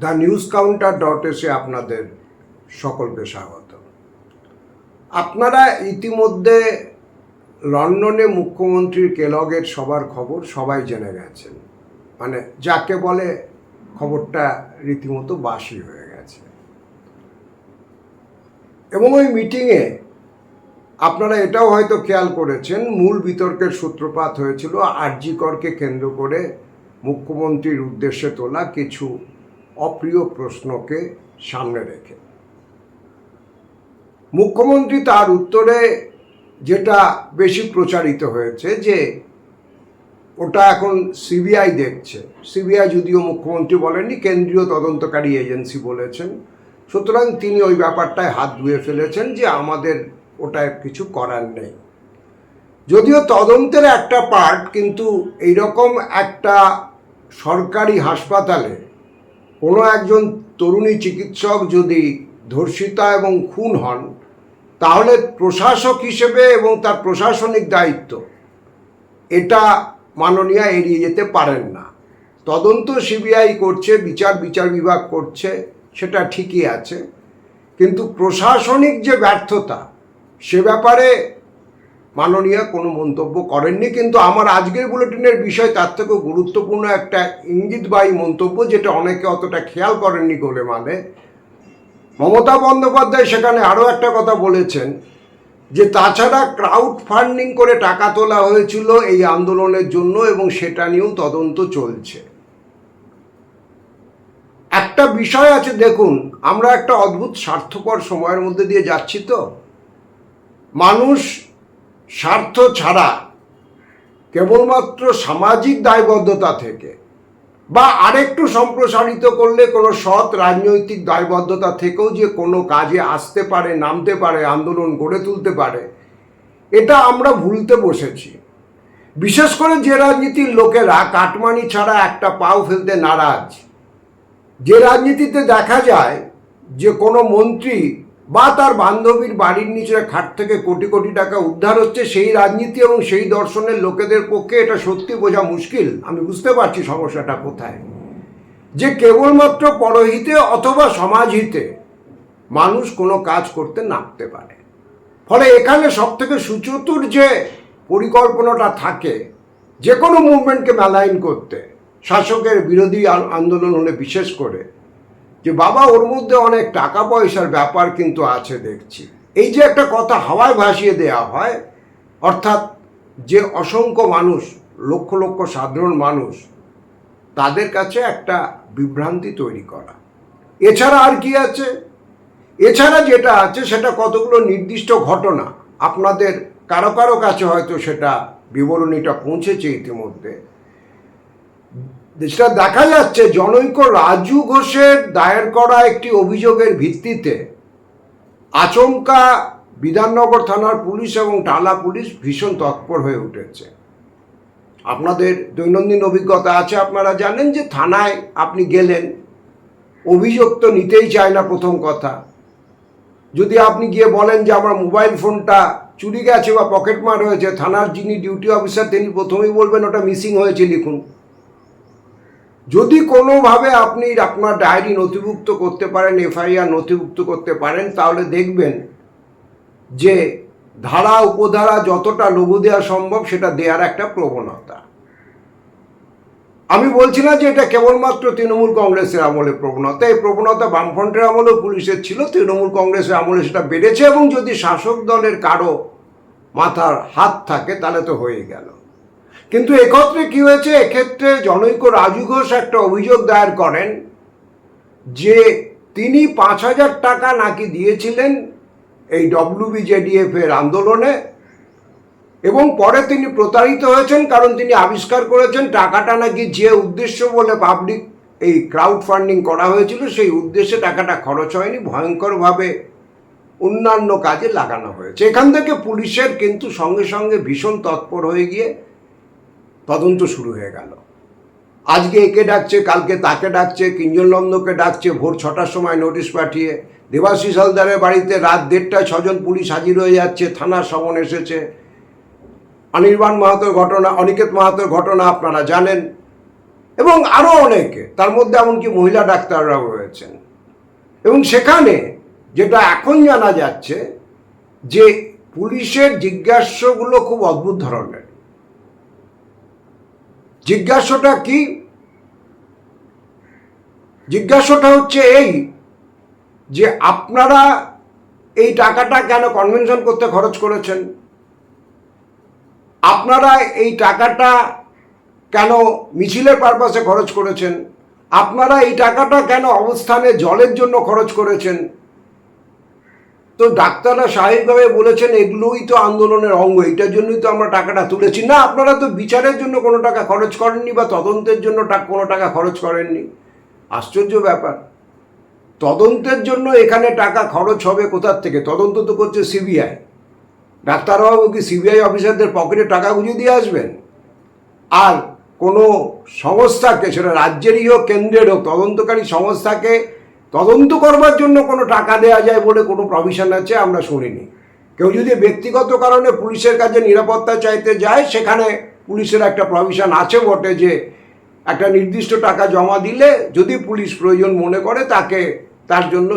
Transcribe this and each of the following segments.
The news counter dot এসে আপনাদের সকলকে স্বাগত। আপনারা ইতিমধ্যে লন্ডনে মুখ্যমন্ত্রীর কেলগের সবার খবর সবাই জেনে গেছেন। মানে যাকে বলে খবরটা রীতিমতো বাসি হয়ে গেছে। এবং ওই মিটিংয়ে আপনারা এটাও হয়তো খেয়াল করেছেন, মূল বিতর্কের সূত্রপাত হয়েছিল আরজি করকে কেন্দ্র করে মুখ্যমন্ত্রীর উদ্দেশ্যে তোলা কিছু অপ্রিয় প্রশ্নকে সামনে রেখে। মুখ্যমন্ত্রী তার উত্তরে যেটা বেশি প্রচারিত হয়েছে যে ওটা এখন সিবিআই দেখছে। সিবিআই যদিও মুখ্যমন্ত্রী বলেননি, কেন্দ্রীয় তদন্তকারী এজেন্সি বলেছেন। সুতরাং তিনি ওই ব্যাপারটায় হাত ধুয়ে ফেলেছেন যে আমাদের ওটায় কিছু করার নেই। যদিও তদন্তের একটা পার্ট কিন্তু এইরকম একটা সরকারি হাসপাতালে কোনো একজন তরুণী চিকিৎসক যদি ধর্ষিতা এবং খুন হন, তাহলে প্রশাসক হিসেবে এবং তার প্রশাসনিক দায়িত্ব, এটা মাননীয় এড়িয়ে যেতে পারেন না। তদন্ত সিবিআই করছে, বিচার বিচার বিভাগ করছে, সেটা ঠিকই আছে। কিন্তু প্রশাসনিক যে ব্যর্থতা, সে ব্যাপারে মাননীয় কোনো মন্তব্য করেননি, কিন্তু আমার আজকের বুলেটিনের বিষয় তার থেকেও গুরুত্বপূর্ণ একটা ইঙ্গিতবাহী মন্তব্য যেটা অনেকে অতটা খেয়াল করেননি গোলে মানে। মমতা বন্দ্যোপাধ্যায় সেখানে আরও একটা কথা বলেছেন যে তাছাড়া ক্রাউড ফান্ডিং করে টাকা তোলা হয়েছিল এই আন্দোলনের জন্য এবং সেটা নিয়েও তদন্ত চলছে। একটা বিষয় আছে, দেখুন, আমরা একটা অদ্ভুত স্বার্থপর সময়ের মধ্যে দিয়ে যাচ্ছি তো। মানুষ স্বার্থ ছাড়া কেবলমাত্র সামাজিক দায়বদ্ধতা থেকে বা আরেকটু সম্প্রসারিত করলে কোনো সৎ রাজনৈতিক দায়বদ্ধতা থেকেও যে কোনো কাজে আসতে পারে, নামতে পারে, আন্দোলন গড়ে তুলতে পারে, এটা আমরা ভুলতে বসেছি। বিশেষ করে যে রাজনীতির লোকেরা কাটমানি ছাড়া একটা পাও ফেলতে নারাজ। যে রাজনীতিতে দেখা যায় যে কোনো মন্ত্রী বা তার বান্ধবীর বাড়ির নিচে খাট থেকে কোটি কোটি টাকা উদ্ধার হচ্ছে, সেই রাজনীতি এবং সেই দর্শনের লোকেদের পক্ষে এটা সত্যি বোঝা মুশকিল। আমি বুঝতে পারছি সমস্যাটা কোথায়। যে কেবলমাত্র পরহিতে অথবা সমাজহিতে মানুষ কোনো কাজ করতে নামতে পারে। ফলে এখানে সব থেকে সুচতুর যে পরিকল্পনাটা থাকে যে কোনো মুভমেন্টকে ম্যালাইন করতে, শাসকের বিরোধী আন্দোলন হলে বিশেষ করে যে বাবা, ওর মধ্যে অনেক টাকা পয়সার ব্যাপার কিন্তু আছে দেখছি। এই যে একটা কথা হাওয়ায় ভাসিয়ে দেওয়া হয়, অর্থাৎ যে অসংখ্য মানুষ, লক্ষ লক্ষ সাধারণ মানুষ, তাদের কাছে একটা বিভ্রান্তি তৈরি করা। এছাড়া আর কি আছে? এছাড়া যেটা আছে, সেটা কতগুলো নির্দিষ্ট ঘটনা। আপনাদের, কারও কারও কাছে হয়তো সেটা বিবরণীটা পৌঁছেছে ইতিমধ্যে। যেটা দেখা যাচ্ছে, জনৈক রাজু ঘোষের দায়ের করা একটি অভিযোগের ভিত্তিতে আচমকা বিধাননগর থানার পুলিশ এবং টালা পুলিশ ভীষণ তৎপর হয়ে উঠেছে। আপনাদের দৈনন্দিন অভিজ্ঞতা আছে, আপনারা জানেন যে থানায় আপনি গেলেন, অভিযোগ তো নিতেই চায় না প্রথম কথা। যদি আপনি গিয়ে বলেন যে আমার মোবাইল ফোনটা চুরি গেছে বা পকেটমার হয়েছে, থানার যিনি ডিউটি অফিসার, তিনি প্রথমেই বলবেন ওটা মিসিং হয়েছে, লিখুন। যদি কোনোভাবে আপনি আপনার ডায়েরি নথিভুক্ত করতে পারেন, এফআইআর নথিভুক্ত করতে পারেন, তাহলে দেখবেন যে ধারা, উপধারা যতটা লঘু দেওয়া সম্ভব সেটা দেওয়ার একটা প্রবণতা। আমি বলছি না যে এটা কেবলমাত্র তৃণমূল কংগ্রেসের আমলে প্রবণতা, এই প্রবণতা বামফ্রন্টের আমলেও পুলিশের ছিল, তৃণমূল কংগ্রেসের আমলে সেটা বেড়েছে এবং যদি শাসক দলের কারও মাথার হাত থাকে, তাহলে তো হয়ে গেল। কিন্তু একত্রে কি হয়েছে? এক্ষেত্রে জনৈক রাজু ঘোষ একটা অভিযোগ দায়ের করেন যে তিনি পাঁচ হাজার টাকা নাকি দিয়েছিলেন এই ডব্লিউবিজেডিএফ এর আন্দোলনে এবং পরে তিনি প্রতারিত হয়েছেন কারণ তিনি আবিষ্কার করেছেন টাকাটা নাকি যে উদ্দেশ্য বলে পাবলিক এই ক্রাউড ফান্ডিং করা হয়েছিল, সেই উদ্দেশ্যে টাকাটা খরচ হয়নি, ভয়ঙ্করভাবে অন্যান্য কাজে লাগানো হয়েছে। এখান থেকে পুলিশের কিন্তু সঙ্গে সঙ্গে ভীষণ তৎপর হয়ে গিয়ে তদন্ত শুরু হয়ে গেল। আজকে একে ডাকছে, কালকে তাকে ডাকছে, কিঞ্জন নন্দকে ডাকছে, ভোর ছটার সময় নোটিশ পাঠিয়ে। দেবাশিস হালদারের বাড়িতে রাত দেড়টায় ছজন পুলিশ হাজির হয়ে যাচ্ছে থানার সমন এসেছে। অনির্বাণ মাহাতোর ঘটনা, অনিকেত মাহাতোর ঘটনা আপনারা জানেন। এবং আরও অনেকে, তার মধ্যে এমনকি মহিলা ডাক্তাররাও রয়েছেন। এবং সেখানে যেটা এখন জানা যাচ্ছে যে পুলিশের জিজ্ঞাসাগুলো খুব অদ্ভুত ধরনের। জিজ্ঞাসাটা কি? জিজ্ঞাসাটা হচ্ছে এই যে আপনারা এই টাকাটা কেন কনভেনশন করতে খরচ করেছেন? আপনারা এই টাকাটা কেন মিছিলের পারপাসে খরচ করেছেন? আপনারা এই টাকাটা কেন অবস্থানে জলের জন্য খরচ করেছেন? তো ডাক্তাররা স্বাভাবিকভাবে বলেছেন, এগুলোই তো আন্দোলনের অঙ্গ এইটার জন্যই তো আমরা টাকাটা তুলেছি। না, আপনারা তো বিচারের জন্য কোনো টাকা খরচ করেননি বা তদন্তের জন্য কোনো টাকা খরচ করেননি। আশ্চর্য ব্যাপার। তদন্তের জন্য এখানে টাকা খরচ হবে কোথার থেকে? তদন্ত তো করছে সিবিআই। ডাক্তারবাবু কি সিবিআই অফিসারদের পকেটে টাকা গুঁজে দিয়ে আসবেন? আর কোনো সংস্থাকে, সেটা রাজ্যেরই হোক, কেন্দ্রের হোক, তদন্তকারী সংস্থাকে তদন্ত করবার জন্য কোনো টাকা দেওয়া যায় বলে কোনো প্রভিশন আছে আমরা শুনিনি। কেউ যদি ব্যক্তিগত কারণে পুলিশের কাছে নিরাপত্তা চাইতে যায়, সেখানে পুলিশের একটা প্রভিশন আছে বটে যে একটা নির্দিষ্ট টাকা জমা দিলে যদি পুলিশ প্রয়োজন মনে করে তাকে তার জন্য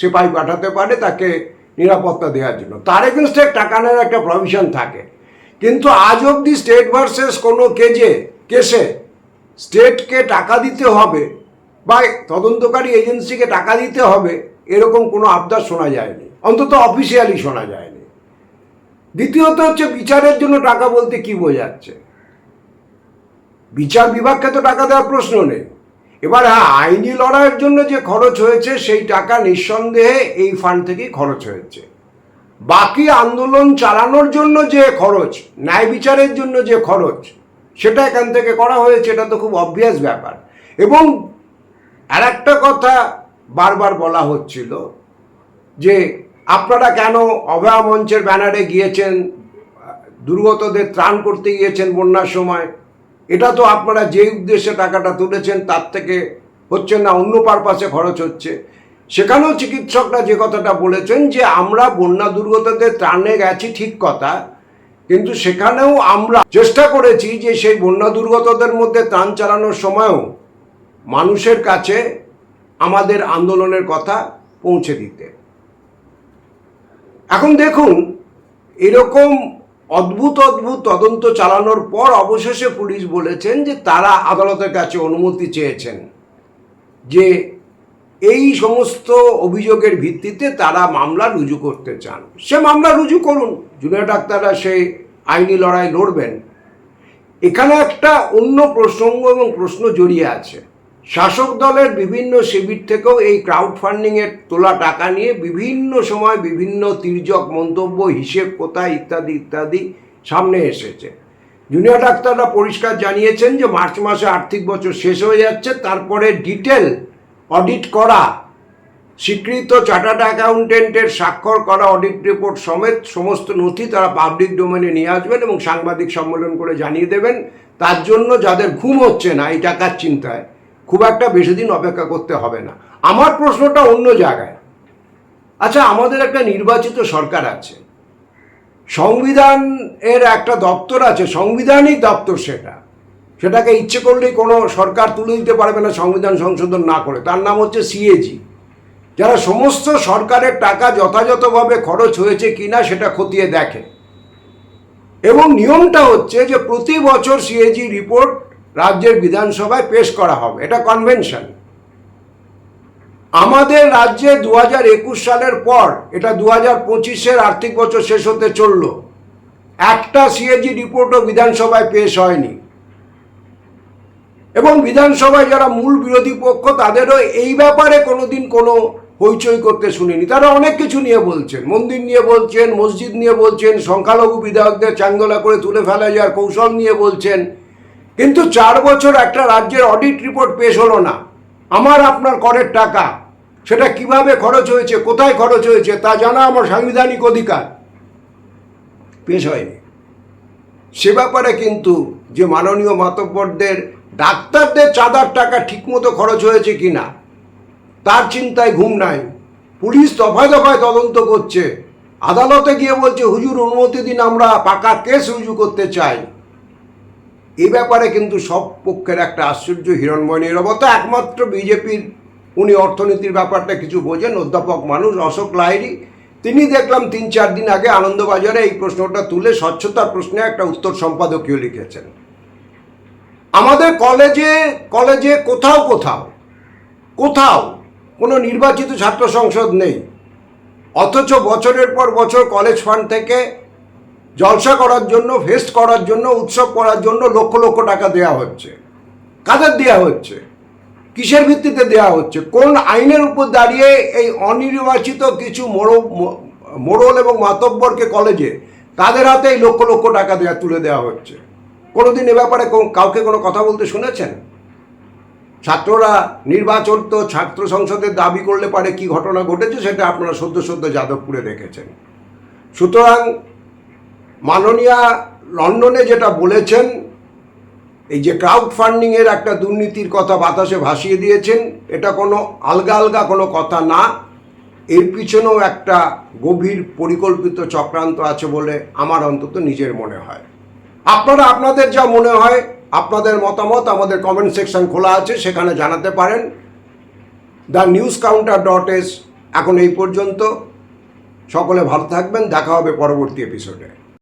সেপাই পাঠাতে পারে, তাকে নিরাপত্তা দেওয়ার জন্য। তার এগেনস্টে টাকা নেওয়ার একটা প্রভিশন থাকে। কিন্তু আজ অবধি স্টেট ভার্সেস কোনো কেজে, কেসে স্টেটকে টাকা দিতে হবে বা তদন্তকারী এজেন্সিকে টাকা দিতে হবে, এরকম কোনো আবদার শোনা যায়নি। অন্তত অফিসিয়ালি শোনা যায়নি। দ্বিতীয়ত হচ্ছে বিচারের জন্য টাকা বলতে কি বোঝাচ্ছে? বিচার বিভাগকে তো টাকা দেওয়ার প্রশ্ন নেই। এবার হ্যাঁ আইনি লড়াইয়ের জন্য যে খরচ হয়েছে, সেই টাকা নিঃসন্দেহে এই ফান্ড থেকেই খরচ হয়েছে। বাকি আন্দোলন চালানোর জন্য যে খরচ, ন্যায় বিচারের জন্য যে খরচ, সেটা এখান থেকে করা হয়েছে, এটা তো খুব অবভিয়াস ব্যাপার। এবং আর একটা কথা বারবার বলা হচ্ছিল যে আপনারা কেন অভয়া মঞ্চের ব্যানারে গিয়েছেন, দুর্গতদের ত্রাণ করতে গিয়েছেন বন্যার সময়? এটা তো আপনারা যে উদ্দেশ্যে টাকাটা তুলেছেন তার থেকে হচ্ছে না, অন্য পারপাসে খরচ হচ্ছে। সেখানেও চিকিৎসকরা যে কথাটা বলেছেন যে আমরা বন্যা দুর্গতদের ত্রাণে গেছি ঠিক কথা, কিন্তু সেখানেও আমরা চেষ্টা করেছি যে সেই বন্যা দুর্গতদের মধ্যে ত্রাণ চালানোর সময়ও মানুষের কাছে আমাদের আন্দোলনের কথা পৌঁছে দিতে। এখন দেখুন, এরকম অদ্ভুত অদ্ভুত তদন্ত চালানোর পর অবশেষে পুলিশ বলেছেন যে তারা আদালতের কাছে অনুমতি চেয়েছেন যে এই সমস্ত অভিযোগের ভিত্তিতে তারা মামলা রুজু করতে চান। সে মামলা রুজু করুন, জুনিয়র ডাক্তাররা সেই আইনি লড়াই লড়বেন। এখানে একটা অন্য প্রসঙ্গ এবং প্রশ্ন জড়িয়ে আছে। শাসক দলের বিভিন্ন শিবির থেকেও এই ক্রাউড ফান্ডিংয়ের তোলা টাকা নিয়ে বিভিন্ন সময় বিভিন্ন তির্যক মন্তব্য, হিসেব কোথায়, ইত্যাদি ইত্যাদি সামনে এসেছে। জুনিয়র ডাক্তাররা পরিষ্কার জানিয়েছেন যে মার্চ মাসে আর্থিক বছর শেষ হয়ে যাচ্ছে, তারপরে ডিটেল অডিট করা, স্বীকৃত চার্টার্ড অ্যাকাউন্টেন্টের স্বাক্ষর করা, অডিট রিপোর্ট সমেত সমস্ত নথি তারা পাবলিক ডোমেনে নিয়ে আসবেন এবং সাংবাদিক সম্মেলন করে জানিয়ে দেবেন। তার জন্য যাদের ঘুম হচ্ছে না, এই টাকার চিন্তায়। খুব একটা বেশি দিন অপেক্ষা করতে হবে না। আমার প্রশ্নটা অন্য জায়গায়। আচ্ছা আমাদের একটা নির্বাচিত সরকার আছে। সংবিধান এর একটা দপ্তর আছে, সাংবিধানিক দপ্তর সেটা। সেটাকে ইচ্ছে করলেই কোনো সরকার তুলে দিতে পারবে না, সংবিধান সংশোধন না করে। তার নাম হচ্ছে সিএজি। যারা সমস্ত সরকারের টাকা যথাযথভাবে খরচ হয়েছে কিনা সেটা খতিয়ে দেখে। এবং নিয়মটা হচ্ছে যে প্রতি বছর সিএজি রিপোর্ট রাজ্যের বিধানসভায় পেশ করা হবে, এটা কনভেনশন আমাদের রাজ্যে দু হাজার একুশ সালের পর, এটা দু হাজার পঁচিশের আর্থিক বছর শেষ হতে চলল। একটা সিএজি রিপোর্টও বিধানসভায় পেশ হয়নি। এবং বিধানসভায় যারা মূল বিরোধী পক্ষ, তাদেরও এই ব্যাপারে কোনোদিন কোনো হইচই করতে শুনিনি। তারা অনেক কিছু নিয়ে বলছেন। মন্দির নিয়ে বলছেন, মসজিদ নিয়ে বলছেন, সংখ্যালঘু বিধায়কদের চাঙ্গলা করে তুলে ফেলা যাওয়ার কৌশল নিয়ে বলছেন। কিন্তু চার বছর একটা রাজ্যের অডিট রিপোর্ট পেশ হলো না। আমার আপনার করের টাকা, সেটা কীভাবে খরচ হয়েছে, কোথায় খরচ হয়েছে, তা জানা আমার সাংবিধানিক অধিকার। পেশ হয়নি। সে ব্যাপারে কিন্তু যে মাননীয় মাতব্বরদের ডাক্তারদের চাঁদার টাকা ঠিকমতো খরচ হয়েছে কি না তার চিন্তায় ঘুম নাই। পুলিশ দফায় দফায় তদন্ত করছে। আদালতে গিয়ে বলছে, হুজুর, অনুমতি দিন, আমরা পাকা কেস রুজু করতে চাই। এই ব্যাপারে কিন্তু সব পক্ষের একটা আশ্চর্য হিরণময় নিরবতা। একমাত্র বিজেপির উনি অর্থনীতির ব্যাপারটা কিছু বোঝেন, অধ্যাপক মানুষ অশোক লাহিড়ী। তিনি দেখলাম তিন চার দিন আগে আনন্দবাজারে এই প্রশ্নটা তুলে স্বচ্ছতার প্রশ্নে একটা উত্তর সম্পাদকীয় লিখেছেন। আমাদের কলেজে কলেজে কোথাও কোথাও কোথাও কোনো নির্বাচিত ছাত্র সংসদ নেই। অথচ বছরের পর বছর কলেজ ফান্ড থেকে জলসা করার জন্য ফেস্ট করার জন্য, উৎসব করার জন্য লক্ষ লক্ষ টাকা দেওয়া হচ্ছে। কাদের দেওয়া হচ্ছে? কিসের ভিত্তিতে দেওয়া হচ্ছে? কোন আইনের উপর দাঁড়িয়ে এই অনির্বাচিত কিছু মোড় মোড়ল এবং মাতব্বরকে কলেজে তাদের হাতে এই লক্ষ লক্ষ টাকা দেওয়া তুলে দেওয়া হচ্ছে? কোনোদিন এ ব্যাপারে কাউকে কোনো কথা বলতে শুনেছেন? ছাত্ররা নির্বাচন তো ছাত্র সংসদের দাবি করলে পারে কি ঘটনা ঘটেছে সেটা আপনারা সদ্য সদ্য যাদবপুরে দেখেছেন। সুতরাং মাননীয়া লন্ডনে যেটা বলেছেন, এই যে ক্রাউড ফান্ডিংয়ের একটা দুর্নীতির কথা বাতাসে ভাসিয়ে দিয়েছেন, এটা কোনো আলগা আলগা কোনো কথা না। এর পিছনেও একটা গভীর পরিকল্পিত চক্রান্ত আছে বলে আমার অন্তত নিজের মনে হয়। আপনারা, আপনাদের যা মনে হয়, আপনাদের মতামত আমাদের কমেন্ট সেকশন খোলা আছে, সেখানে জানাতে পারেন। The news counter dot S এখন এই পর্যন্ত। সকলে ভালো থাকবেন, দেখা হবে পরবর্তী এপিসোডে